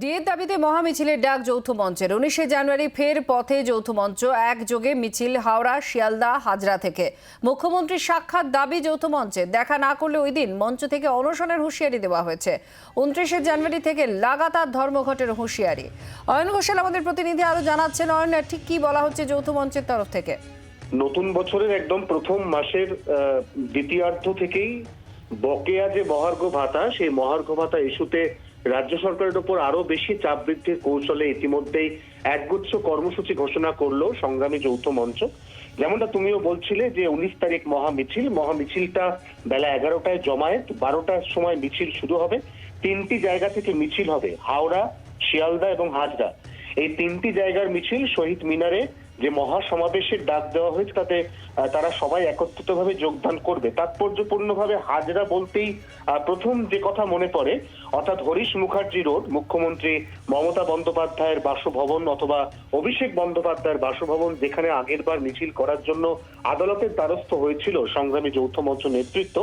ডিএর দাবিতে মহামিছিলের ডাক যৌথ মঞ্চের। উনিশে জানুয়ারি ফের পথে যৌথ মঞ্চ একযোগে মিছিল হাওড়া, শিয়ালদা, হাজরা থেকে। মুখ্যমন্ত্রীর সাক্ষাৎ দাবি যৌথ মঞ্চে। দেখা না করলে ওই দিন মঞ্চ থেকে অনশনের হুঁশিয়ারি দেওয়া হয়েছে। উনত্রিশে জানুয়ারি থেকে লাগাতার ধর্মঘটের হুঁশিয়ারি। অয়ন ঘোষাল আমাদের প্রতিনিধি আরও জানাচ্ছেন। অয়ন, ঠিক কি বলা হচ্ছে যৌথ মঞ্চের তরফ থেকে? নতুন বছরের একদম প্রথম মাসের দ্বিতীয়ার্ধ থেকেই বকেয়া যে মহার্ঘ ভাতা, সেই মহার্ঘ ভাতা ইস্যুতে রাজ্য সরকারের উপর আরও বেশি চাপ বৃদ্ধির কৌশলে ইতিমধ্যেই একগুচ্ছ কর্মসূচি ঘোষণা করল সংগ্রামী যৌথ মঞ্চ। যেমনটা তুমিও বলছিলে যে উনিশ তারিখ মহা মিছিল, মহা মিছিলটা বেলা এগারোটায় জমায়েত, বারোটার সময় মিছিল শুরু হবে। তিনটি জায়গা থেকে মিছিল হবে, হাওড়া, শিয়ালদা এবং হাজরা। এই তিনটি জায়গার মিছিল শহীদ মিনারে যে মহা সমাবেশের ডাক দেওয়া হয়েছে, তাতে তারা সবাই একত্রিতভাবে যোগদান করবে। তাৎপর্যপূর্ণভাবে হাজরা বলতেই প্রথম যে কথা মনে পড়ে, অর্থাৎ হরিশ মুখার্জি রোড, মুখ্যমন্ত্রী মমতা বন্দ্যোপাধ্যায়ের বাসভবন অথবা অভিষেক বন্দ্যোপাধ্যায়ের বাসভবন, যেখানে আগেরবার মিছিল করার জন্য আদালতের দ্বারস্থ হয়েছিল সংগ্রামী যৌথ মঞ্চ নেতৃত্ব।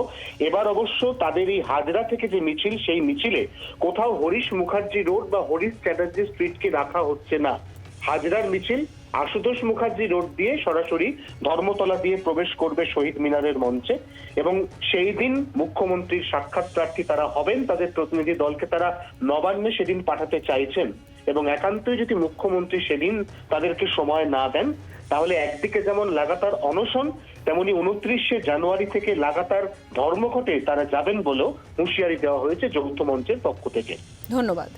এবার অবশ্য তাদের এই হাজরা থেকে যে মিছিল, সেই মিছিলে কোথাও হরিশ মুখার্জি রোড বা হরিশ চ্যাটার্জি স্ট্রিটকে রাখা হচ্ছে না। হাজরার মিছিল আশুতোষ মুখার্জি রোড দিয়ে সরাসরি ধর্মতলা দিয়ে প্রবেশ করবে শহীদ মিনারের মঞ্চে এবং সেই দিন মুখ্যমন্ত্রীর সাক্ষাৎ প্রার্থী তারা হবেন, তাদের প্রতিনিধি দলকে তারা নবান্নে সেদিন পাঠাতে চাইছেন এবং একান্তই যদি মুখ্যমন্ত্রী সেদিন তাদেরকে সময় না দেন, তাহলে একদিকে যেমন লাগাতার অনশন, তেমনি উনত্রিশে জানুয়ারি থেকে লাগাতার ধর্মঘটে তারা যাবেন বলেও হুঁশিয়ারি দেওয়া হয়েছে যৌথ মঞ্চের পক্ষ থেকে। ধন্যবাদ।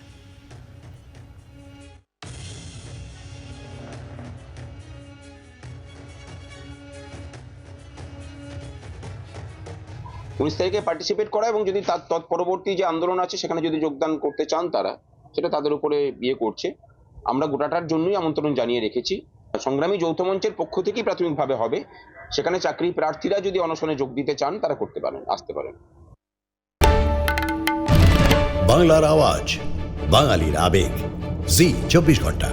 উনিশ তারিখে পার্টিসিপেট করা এবং যদি তার তৎপরবর্তী যে আন্দোলন আছে, সেখানে যদি যোগদান করতে চান তারা, সেটা তাদের উপরে বিয়ে করছে। আমরা গোটাটার জন্যই আমন্ত্রণ জানিয়ে রেখেছি। সংগ্রামী যৌথ মঞ্চের পক্ষ থেকেই প্রাথমিকভাবে হবে। সেখানে চাকরি প্রার্থীরা যদি অনশনে যোগ দিতে চান, তারা করতে পারেন, আসতে পারেন। বাংলার আওয়াজ, বাঙালির আবেগ। জি, চব্বিশ ঘণ্টা।